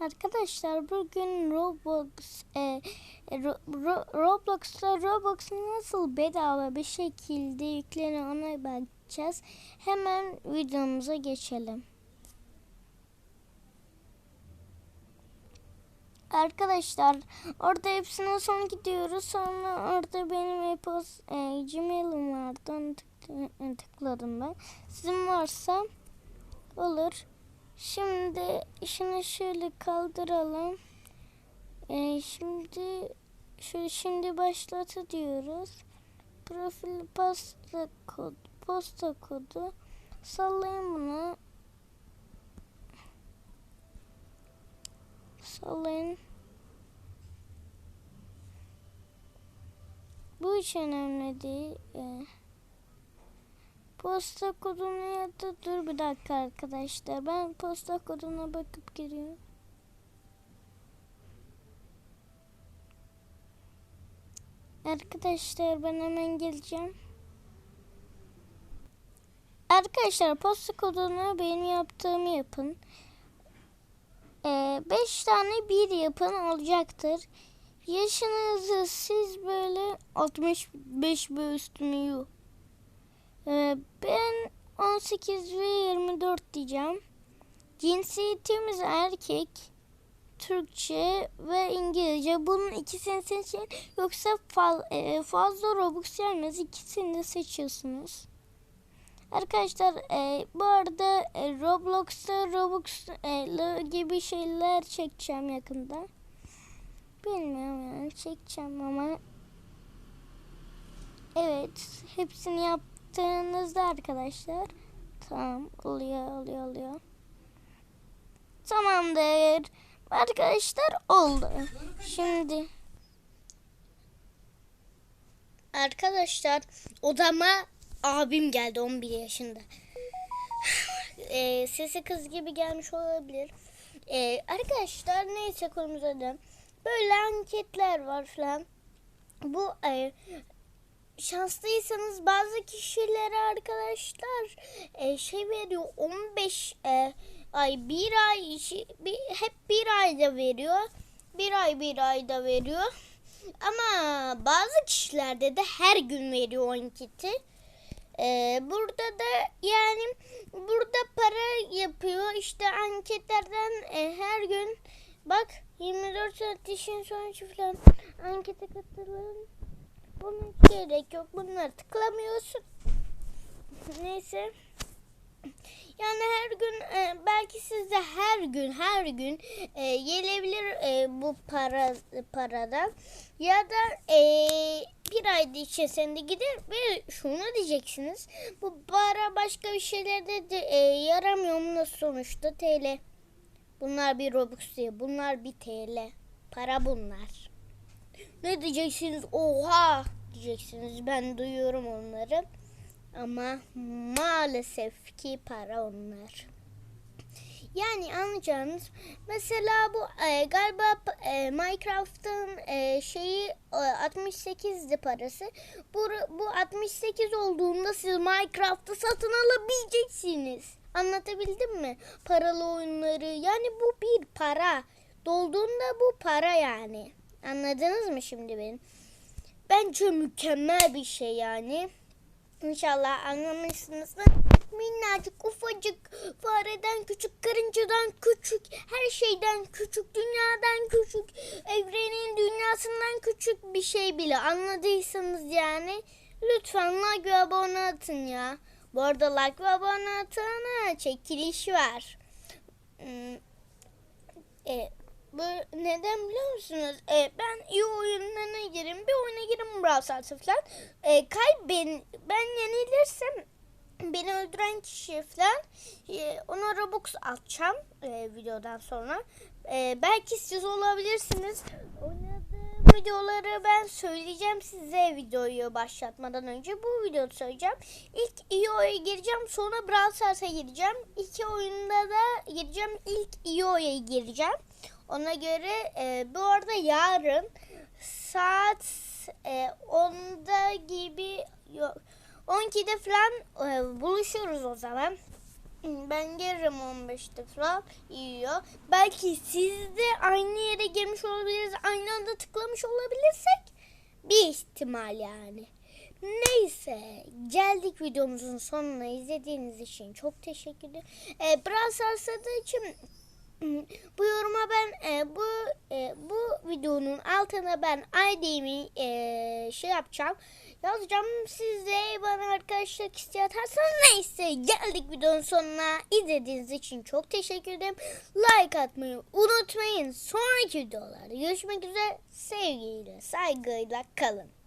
Arkadaşlar bugün Roblox e, Ro- Ro- Roblox'ta Roblox nasıl bedava bir şekilde yüklenir ona bakacağız. Hemen videomuza geçelim. Arkadaşlar orada hepsine son gidiyoruz. Sonra orada benim e-post e, Gmail'im vardı. Onu tıkla- tıkladım ben. Sizin varsa olur. Şimdi şunu şöyle kaldıralım. Ee, şimdi şöyle şimdi başlatı diyoruz. Profil posta kod posta kodu sallayın bunu. Sallayın. Bu hiç önemli değil. Ee, Posta kodunu ya da dur bir dakika arkadaşlar. Ben posta koduna bakıp geliyorum. Arkadaşlar ben hemen geleceğim. Arkadaşlar posta kodunu benim yaptığımı yapın. 5 tane bir yapın olacaktır. Yaşınızı siz böyle 65 ve üstünü yok. Ben 18 ve 24 diyeceğim. Cinsiyetimiz erkek. Türkçe ve İngilizce. Bunun ikisini seçin. Yoksa fa- e, fazla Robux gelmez. İkisini de seçiyorsunuz. Arkadaşlar e, bu arada e, Roblox'ta Robux e, gibi şeyler çekeceğim yakında. Bilmiyorum yani çekeceğim ama evet hepsini yap yaptığınızda arkadaşlar tamam oluyor oluyor oluyor tamamdır. Arkadaşlar oldu. Şimdi arkadaşlar odama abim geldi 11 yaşında. E, sesi kız gibi gelmiş olabilir. E, arkadaşlar neyse konumuza dön. Böyle anketler var falan. Bu e, şanslıysanız bazı kişilere arkadaşlar e, şey veriyor 15 e, ay bir ay işi- bir, hep bir ayda veriyor. Bir ay bir ayda veriyor. Ama bazı kişilerde de her gün veriyor anketi. E, burada da yani burada para yapıyor. İşte anketlerden e, her gün bak 24 saat işin sonucu falan. Ankete katılın hiç gerek yok. Bunları tıklamıyorsun. Neyse. Yani her gün e, belki sizde her gün her gün e, gelebilir e, bu para paradan ya da e, bir ayda içerisinde gider ve şunu diyeceksiniz bu para başka bir şeylerde de e, yaramıyor mu sonuçta TL bunlar bir Robux değil bunlar bir TL para bunlar ne diyeceksiniz? Oha diyeceksiniz. Ben duyuyorum onları. Ama maalesef ki para onlar. Yani anlayacağınız mesela bu e, galiba e, Minecraft'ın e, şeyi e, 68'di parası. Bu, bu 68 olduğunda siz Minecraft'ı satın alabileceksiniz. Anlatabildim mi? Paralı oyunları yani bu bir para. Dolduğunda bu para yani. Anladınız mı şimdi benim? Bence mükemmel bir şey yani. İnşallah anlamışsınızdır. Minnacık, ufacık, fareden küçük, karıncadan küçük, her şeyden küçük, dünyadan küçük, evrenin dünyasından küçük bir şey bile anladıysanız yani lütfen like ve abone atın ya. Bu arada like ve abone atana çekiliş var. Hmm, e, neden biliyor musunuz? E, ben iyi oyunlarına girerim. Bir oyuna girerim Brawl Stars'a falan. E, kay ben, yenilirsem beni öldüren kişiye falan e, ona Robux atacağım e, videodan sonra. E, belki siz olabilirsiniz. Oynadığım videoları ben söyleyeceğim size videoyu başlatmadan önce. Bu videoyu söyleyeceğim. İlk EO'ya gireceğim sonra Brawl Stars'a gireceğim. İki oyunda da gireceğim. İlk EO'ya gireceğim. Ona göre e, bu arada yarın saat e, 10'da gibi yok 12'de falan e, buluşuyoruz o zaman. Ben gelirim 15'te falan yiyor. Belki siz de aynı yere girmiş olabiliriz. Aynı anda tıklamış olabilirsek. Bir ihtimal yani. Neyse geldik videomuzun sonuna izlediğiniz için çok teşekkür ederim. Ee, Brawl Stars'ta için bu altına ben ID'mi e, şey yapacağım. Yazacağım. Siz de bana arkadaşlık isteği atarsanız neyse geldik videonun sonuna. İzlediğiniz için çok teşekkür ederim. Like atmayı unutmayın. Sonraki videolarda görüşmek üzere. Sevgiyle saygıyla kalın